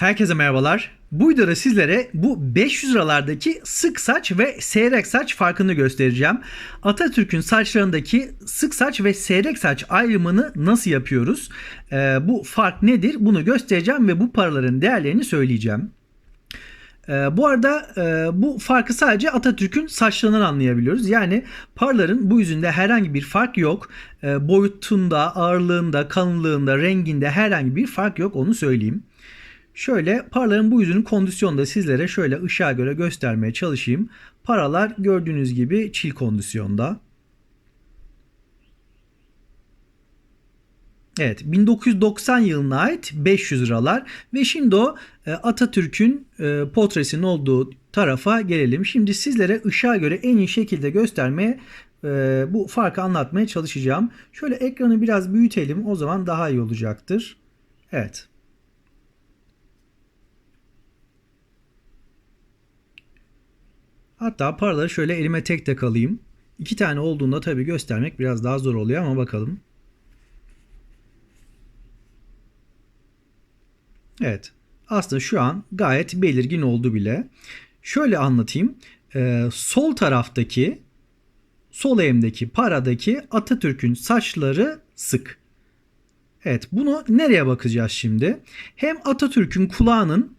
Herkese merhabalar. Bu videoda sizlere bu 500 liralardaki sık saç ve seyrek saç farkını göstereceğim. Atatürk'ün saçlarındaki sık saç ve seyrek saç ayrımını nasıl yapıyoruz? Ee, bu fark nedir? Bunu göstereceğim ve bu paraların değerlerini söyleyeceğim. Ee, bu arada e, bu farkı sadece Atatürk'ün saçlarından anlayabiliyoruz. Yani paraların bu yüzünde herhangi bir fark yok. Ee, boyutunda, ağırlığında, kalınlığında, renginde herhangi bir fark yok onu söyleyeyim. Şöyle paraların bu yüzünün kondisyonu da sizlere şöyle ışığa göre göstermeye çalışayım. Paralar gördüğünüz gibi çil kondisyonda. Evet 1990 yılına ait 500 liralar ve şimdi o e, Atatürk'ün e, portresinin olduğu tarafa gelelim. Şimdi sizlere ışığa göre en iyi şekilde göstermeye e, bu farkı anlatmaya çalışacağım. Şöyle ekranı biraz büyütelim o zaman daha iyi olacaktır. Evet. Hatta paraları şöyle elime tek tek alayım. İki tane olduğunda tabii göstermek biraz daha zor oluyor ama bakalım. Evet. Aslında şu an gayet belirgin oldu bile. Şöyle anlatayım. Ee, sol taraftaki sol elimdeki paradaki Atatürk'ün saçları sık. Evet bunu nereye bakacağız şimdi? Hem Atatürk'ün kulağının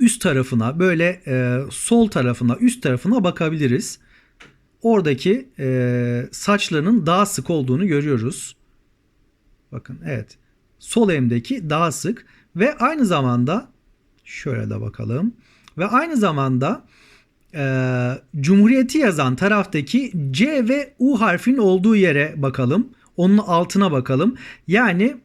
üst tarafına böyle e, sol tarafına üst tarafına bakabiliriz. Oradaki e, saçlarının daha sık olduğunu görüyoruz. Bakın evet. Sol elimdeki daha sık ve aynı zamanda şöyle de bakalım. Ve aynı zamanda e, Cumhuriyeti yazan taraftaki C ve U harfinin olduğu yere bakalım. Onun altına bakalım. Yani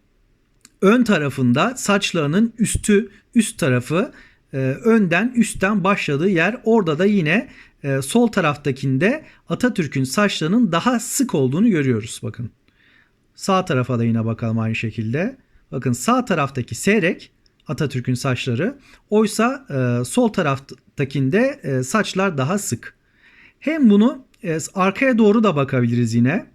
ön tarafında saçlarının üstü üst tarafı e, önden üstten başladığı yer orada da yine e, sol taraftakinde Atatürk'ün saçlarının daha sık olduğunu görüyoruz bakın. Sağ tarafa da yine bakalım aynı şekilde. Bakın sağ taraftaki seyrek Atatürk'ün saçları. Oysa e, sol taraftakinde e, saçlar daha sık. Hem bunu e, arkaya doğru da bakabiliriz yine.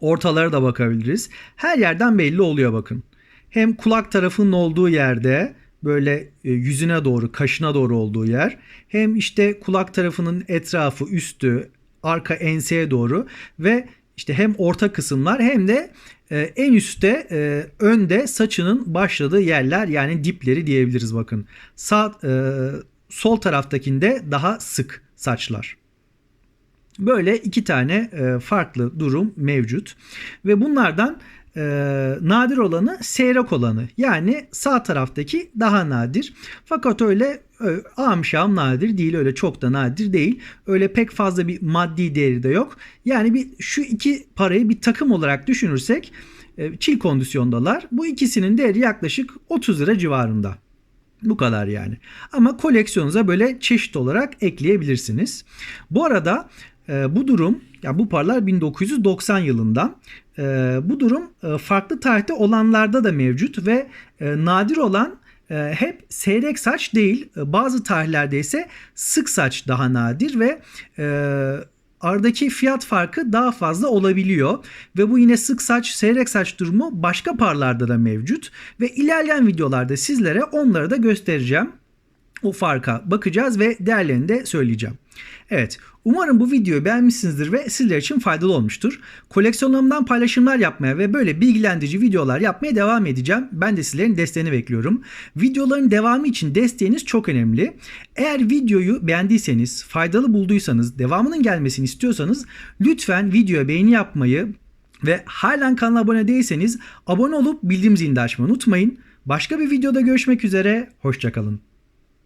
Ortalara da bakabiliriz. Her yerden belli oluyor bakın. Hem kulak tarafının olduğu yerde böyle e, yüzüne doğru, kaşına doğru olduğu yer. Hem işte kulak tarafının etrafı, üstü, arka enseye doğru ve işte hem orta kısımlar hem de e, en üstte e, önde saçının başladığı yerler yani dipleri diyebiliriz bakın. Sağ sol taraftakinde daha sık saçlar. Böyle iki tane farklı durum mevcut ve bunlardan e, nadir olanı seyrek olanı. Yani sağ taraftaki daha nadir. Fakat öyle ağım şahım nadir değil. Öyle çok da nadir değil. Öyle pek fazla bir maddi değeri de yok. Yani bir şu iki parayı bir takım olarak düşünürsek e, çil kondisyondalar. Bu ikisinin değeri yaklaşık 30 lira civarında. Bu kadar yani. Ama koleksiyonunuza böyle çeşit olarak ekleyebilirsiniz. Bu arada e, bu durum ya bu paralar 1990 yılından. E, bu durum e, farklı tarihte olanlarda da mevcut ve e, nadir olan e, hep seyrek saç değil. E, bazı tarihlerde ise sık saç daha nadir ve e, aradaki fiyat farkı daha fazla olabiliyor. Ve bu yine sık saç, seyrek saç durumu başka parlarda da mevcut. Ve ilerleyen videolarda sizlere onları da göstereceğim. O farka bakacağız ve değerlerini de söyleyeceğim. Evet, umarım bu videoyu beğenmişsinizdir ve sizler için faydalı olmuştur. Koleksiyonlarımdan paylaşımlar yapmaya ve böyle bilgilendirici videolar yapmaya devam edeceğim. Ben de sizlerin desteğini bekliyorum. Videoların devamı için desteğiniz çok önemli. Eğer videoyu beğendiyseniz, faydalı bulduysanız, devamının gelmesini istiyorsanız lütfen videoya beğeni yapmayı ve halen kanala abone değilseniz abone olup bildirim zilini açmayı unutmayın. Başka bir videoda görüşmek üzere, hoşçakalın.